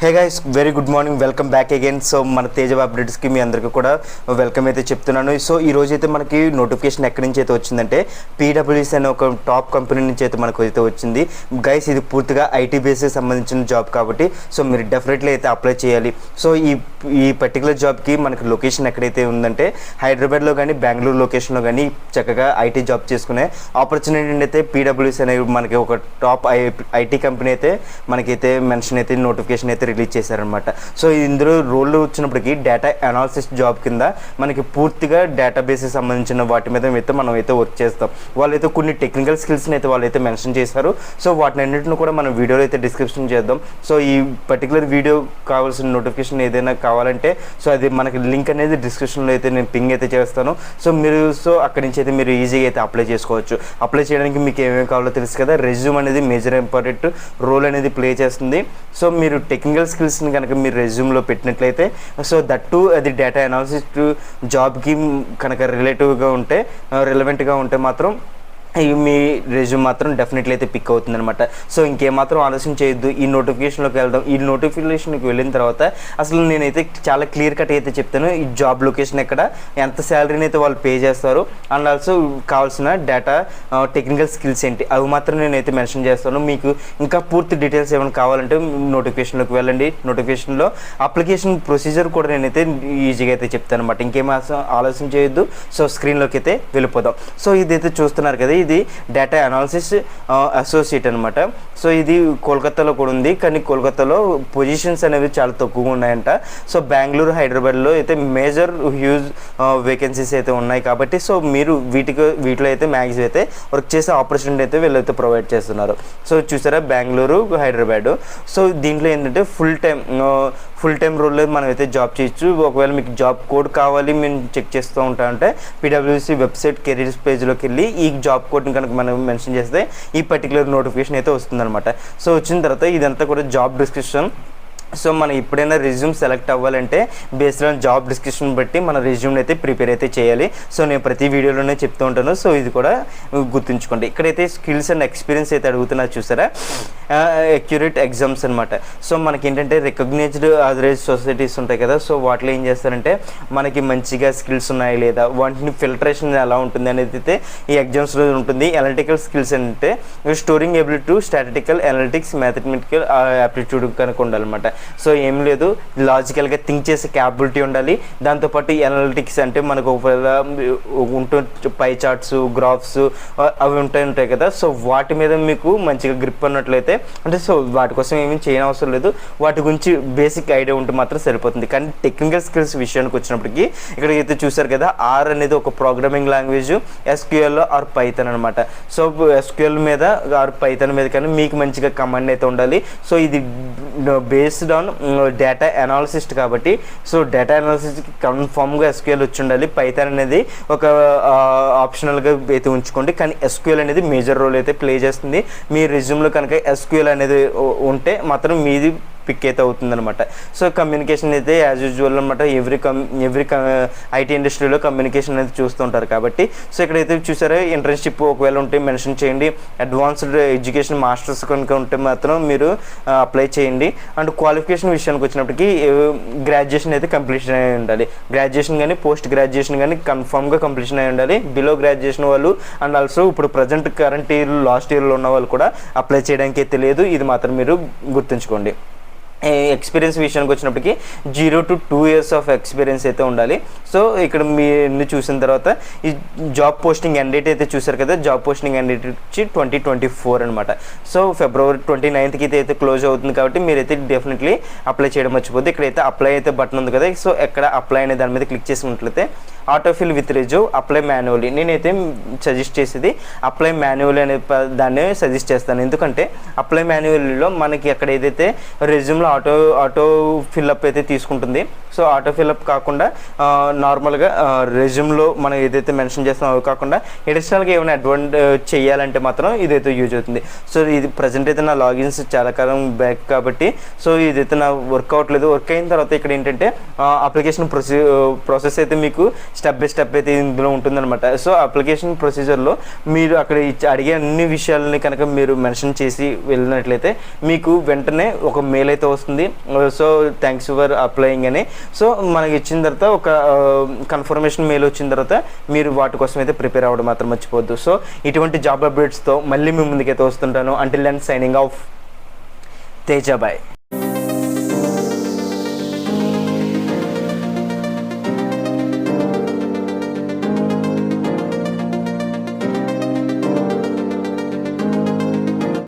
Hey guys very good morning welcome back again so మన తేజ అప్డేట్స్కి మీ అందరికీ కూడా వెల్కమ్ అయితే చెప్తున్నాను. సో ఈ రోజు అయితే మనకి నోటిఫికేషన్ ఎక్కడి నుంచి అయితే వచ్చిందంటే పీడబ్ల్యూఎస్ అనే ఒక టాప్ కంపెనీ నుంచి అయితే మనకు అయితే వచ్చింది. గైస్ ఇది పూర్తిగా ఐటీ బేస్కి సంబంధించిన జాబ్ కాబట్టి సో మీరు డెఫినెట్లీ అయితే అప్లై చేయాలి. సో ఈ ఈ పర్టికులర్ జాబ్కి మనకి లొకేషన్ ఎక్కడైతే ఉందంటే హైదరాబాద్లో కానీ బెంగళూరు లొకేషన్లో కానీ చక్కగా ఐటీ జాబ్ చేసుకునే ఆపర్చునిటీ అయితే పీడబ్ల్యూఎస్ అనే మనకి ఒక టాప్ ఐ ఐటీ కంపెనీ అయితే మనకైతే మెన్షన్ అయితే నోటిఫికేషన్ అయితే రిలీజ్ చేశారనమాట సో ఇందులో రోల్ వచ్చినప్పటికీ డేటా అనాలిసిస్ జాబ్ కింద మనకి పూర్తిగా డేటాబేస్కి సంబంధించిన వాటి మీద అయితే మనం అయితే వర్క్ చేస్తాం. వాళ్ళైతే కొన్ని టెక్నికల్ స్కిల్స్ని అయితే వాళ్ళైతే మెన్షన్ చేశారు. సో వాటిని అన్నింటిని కూడా మనం వీడియోలో అయితే డిస్క్రిప్షన్ చేద్దాం. సో ఈ పర్టికులర్ వీడియో కావాల్సిన నోటిఫికేషన్ ఏదైనా కావాలంటే సో అది మనకి లింక్ అనేది డిస్క్రిప్షన్లో అయితే నేను పింగ్ అయితే చేస్తాను. సో మీరు సో అక్కడి నుంచి అయితే మీరు ఈజీగా అయితే అప్లై చేసుకోవచ్చు. అప్లై చేయడానికి మీకు ఏమేమి కావాలో తెలుసు కదా? రెజ్యూమ్ అనేది మేజర్ ఇంపార్టెంట్ రోల్ అనేది ప్లే చేస్తుంది. సో మీరు టెక్నికల్ స్కిల్స్ని కనుక మీరు రెజ్యూమ్లో పెట్టినట్లయితే సో దట్ టు అది డేటా అనాలిసిస్ జాబ్కి కనుక రిలేటివ్గా ఉంటే రిలవెంట్గా ఉంటే మాత్రం మీ రెజ్యూమ్ మాత్రం డెఫినెట్లీ అయితే పిక్ అవుతుంది అనమాట సో ఇంకేమాత్రం ఆలోచన చేయొద్దు. ఈ నోటిఫికేషన్లోకి వెళ్దాం. ఈ నోటిఫికేషన్కి వెళ్ళిన తర్వాత అసలు నేనైతే చాలా క్లియర్ కట్ అయితే చెప్తాను. ఈ జాబ్ లొకేషన్ ఎక్కడ ఎంత శాలరీని అయితే వాళ్ళు పే చేస్తారు అండ్ ఆల్సో కావాల్సిన డేటా టెక్నికల్ స్కిల్స్ ఏంటి అవి మాత్రం నేనైతే మెన్షన్ చేస్తాను. మీకు ఇంకా పూర్తి డీటెయిల్స్ ఏమైనా కావాలంటే నోటిఫికేషన్లోకి వెళ్ళండి. నోటిఫికేషన్లో అప్లికేషన్ ప్రొసీజర్ కూడా నేనైతే ఈజీగా అయితే చెప్తాను అనమాట ఇంకేం ఆలోచన చేయొద్దు. సో స్క్రీన్లోకి అయితే వెళ్ళిపోదాం. సో ఇదైతే చూస్తున్నారు కదా ఇది డేటా అనాలిసిస్ అసోసియేట్ అనమాట సో ఇది కోల్కతాలో కూడా ఉంది కానీ కోల్కతాలో పొజిషన్స్ అనేవి చాలా తక్కువగా ఉన్నాయంట. సో బెంగళూరు హైదరాబాద్లో అయితే మేజర్ హ్యూజ్ వేకెన్సీస్ అయితే ఉన్నాయి కాబట్టి సో మీరు వీటికి వీటిలో అయితే మ్యాక్సిమం అయితే వర్క్ చేసే ఆపర్చునిటీ అయితే వీళ్ళైతే ప్రొవైడ్ చేస్తున్నారు. సో చూసారా బెంగళూరు హైదరాబాద్. సో దీంట్లో ఏంటంటే ఫుల్ టైం ఫుల్ టైం రోల్లో మనం అయితే జాబ్ చేయొచ్చు. ఒకవేళ మీకు జాబ్ కోడ్ కావాలి మేము చెక్ చేస్తూ ఉంటా అంటే పీడబ్ల్యూసీ వెబ్సైట్ కెరీర్స్ పేజ్లోకి వెళ్ళి ఈ జాబ్ కోడ్ని కనుక మనం మెన్షన్ చేస్తే ఈ పర్టికులర్ నోటిఫికేషన్ అయితే వస్తుందన్నమాట. సో వచ్చిన తర్వాత ఇదంతా కూడా జాబ్ డిస్క్రిప్షన్ సో మనం ఎప్పుడైనా రెజ్యూమ్ సెలెక్ట్ అవ్వాలంటే బేస్డ్ ఆన్ జాబ్ డిస్క్రిప్షన్ బట్టి మన రెజ్యూమ్ని అయితే ప్రిపేర్ అయితే చేయాలి. సో నేను ప్రతి వీడియోలోనే చెప్తూ ఉంటాను. సో ఇది కూడా గుర్తుంచుకోండి. ఇక్కడైతే స్కిల్స్ అండ్ ఎక్స్పీరియన్స్ అయితే అడుగుతున్నారు చూసారా? అక్యురేట్ ఎగ్జామ్స్ అనమాట సో మనకి ఏంటంటే రికగ్నైజ్డ్ అదరైజ్ సొసైటీస్ ఉంటాయి కదా సో వాటిలో ఏం చేస్తారంటే మనకి మంచిగా స్కిల్స్ ఉన్నాయి లేదా వాటిని ఫిల్టరేషన్ ఎలా ఉంటుంది అనేది అయితే ఈ ఎగ్జామ్స్లో ఉంటుంది. ఎనలిటికల్ స్కిల్స్ అంటే storing ability statistical analytics mathematical aptitude కనుక ఉండాలన్నమాట. సో ఏం లేదు లాజికల్గా థింక్ చేసే క్యాపబిలిటీ ఉండాలి. దాంతోపాటు ఎనలిటిక్స్ అంటే మనకు ఒకవేళ ఉంటు పై చార్ట్స్ గ్రాఫ్స్ అవి ఉంటాయి ఉంటాయి కదా. సో వాటి మీద మీకు మంచిగా గ్రిప్ అన్నట్లయితే అంటే సో వాటి కోసం ఏమీ చేయని అవసరం లేదు. వాటి గురించి బేసిక్ ఐడియా ఉంటే మాత్రం సరిపోతుంది. కానీ టెక్నికల్ స్కిల్స్ విషయానికి వచ్చినప్పటికీ ఇక్కడ అయితే చూసారు కదా ఆర్ అనేది ఒక programming language SQL R Python అనమాట సో ఎస్క్యూఎల్ మీద ఆర్ పైథన్ మీద కానీ మీకు మంచిగా కమాండ్ అయితే ఉండాలి. సో ఇది బేస్డ్ ఆన్ డేటా అనాలిసిస్ట్ కాబట్టి సో డేటా అనాలిసిస్కి కన్ఫామ్గా ఎస్క్యూఎల్ వచ్చి ఉండాలి. పైథాన్ అనేది ఒక ఆప్షనల్గా అయితే ఉంచుకోండి. కానీ ఎస్క్యూఎల్ అనేది మేజర్ రోల్ అయితే ప్లే చేస్తుంది. మీ రెజ్యూమ్లో కనుక ఎస్ ఎస్క్యూఎల్ అనేది ఉంటే మాత్రం మీది పిక్ అయితే అవుతుందన్నమాట. సో కమ్యూనికేషన్ అయితే యాజ్ యూజువల్ అనమాట ఎవ్రీ కమ్ ఎవ్రీ ఐటీ ఇండస్ట్రీలో కమ్యూనికేషన్ అనేది చూస్తుంటారు కాబట్టి. సో ఇక్కడైతే చూసారా ఇంటర్న్షిప్ ఒకవేళ ఉంటే మెన్షన్ చేయండి. అడ్వాన్స్డ్ ఎడ్యుకేషన్ మాస్టర్స్ కనుక ఉంటే మాత్రం మీరు అప్లై చేయండి. అండ్ క్వాలిఫికేషన్ విషయానికి వచ్చినప్పటికీ గ్రాడ్యుయేషన్ అయితే కంప్లీషన్ అయి ఉండాలి. గ్రాడ్యుయేషన్ కానీ పోస్ట్ గ్రాడ్యుయేషన్ కానీ కన్ఫామ్గా కంప్లీషన్ అయి ఉండాలి. బిలో గ్రాడ్యుయేషన్ వాళ్ళు అండ్ ఆల్సో ఇప్పుడు ప్రజెంట్ కరెంట్ ఇయర్ లాస్ట్ ఇయర్లో ఉన్న వాళ్ళు కూడా అప్లై చేయడానికి అయితే లేదు. ఇది మాత్రం మీరు గుర్తుంచుకోండి. ఎక్స్పీరియన్స్ విషయానికి వచ్చినప్పటికీ zero to two years of experience అయితే ఉండాలి. సో ఇక్కడ మీరు చూసిన తర్వాత ఈ జాబ్ పోస్టింగ్ ఎండ్ డేట్ అయితే చూసారు కదా జాబ్ పోస్టింగ్ ఎండ్ డేట్ వచ్చి ట్వంటీ ట్వంటీ ఫోర్ అనమాట సో ఫిబ్రవరి ట్వంటీ నైన్త్కి అయితే క్లోజ్ అవుతుంది కాబట్టి మీరైతే డెఫినెట్లీ అప్లై చేయడం మర్చిపోద్ది ఇక్కడైతే అప్లై అయితే బటన్ ఉంది కదా సో ఎక్కడ అప్లై అనే దాని మీద క్లిక్ చేసినట్లయితే autofill with resume apply manually నేనైతే సజెస్ట్ చేసేది అప్లై మాన్యువల్ అనే దాన్ని సజెస్ట్ చేస్తాను. ఎందుకంటే అప్లై మాన్యువల్లో మనకి అక్కడ ఏదైతే రెజ్యూమ్లో ఆటో ఆటో ఫిల్అప్ అయితే తీసుకుంటుంది. సో ఆటో ఫిల్అప్ కాకుండా నార్మల్గా రెజ్యూమ్లో మనం ఏదైతే మెన్షన్ చేస్తామో అవి కాకుండా ఎడిషనల్గా ఏమైనా అడ్వాంట్ చేయాలంటే మాత్రం ఇదైతే యూజ్ అవుతుంది. సో ఇది ప్రజెంట్ అయితే నా లాగిన్స్ చాలా కాలం బ్యాక్ కాబట్టి సో ఇదైతే నా వర్క్ అవ్వట్లేదు వర్క్ అయిన తర్వాత ఇక్కడ ఏంటంటే అప్లికేషన్ ప్రొసీ ప్రాసెస్ అయితే మీకు స్టెప్ బై స్టెప్ అయితే ఇందులో ఉంటుందన్నమాట. సో అప్లికేషన్ ప్రొసీజర్లో మీరు అక్కడ ఇచ్చి అడిగే అన్ని విషయాలని కనుక మీరు మెన్షన్ చేసి వెళ్ళినట్లయితే మీకు వెంటనే ఒక మెయిల్ అయితే వస్తుంది. సో థ్యాంక్స్ ఫర్ అప్లయింగ్ అని. సో మనకి ఇచ్చిన తర్వాత ఒక కన్ఫర్మేషన్ మెయిల్ వచ్చిన తర్వాత మీరు వాటి కోసం అయితే ప్రిపేర్ అవ్వడం మాత్రం మర్చిపోద్దు సో ఇటువంటి జాబ్ అప్డేట్స్తో మళ్ళీ మీ ముందుకైతే వస్తుంటాను. Until and signing off Tejabai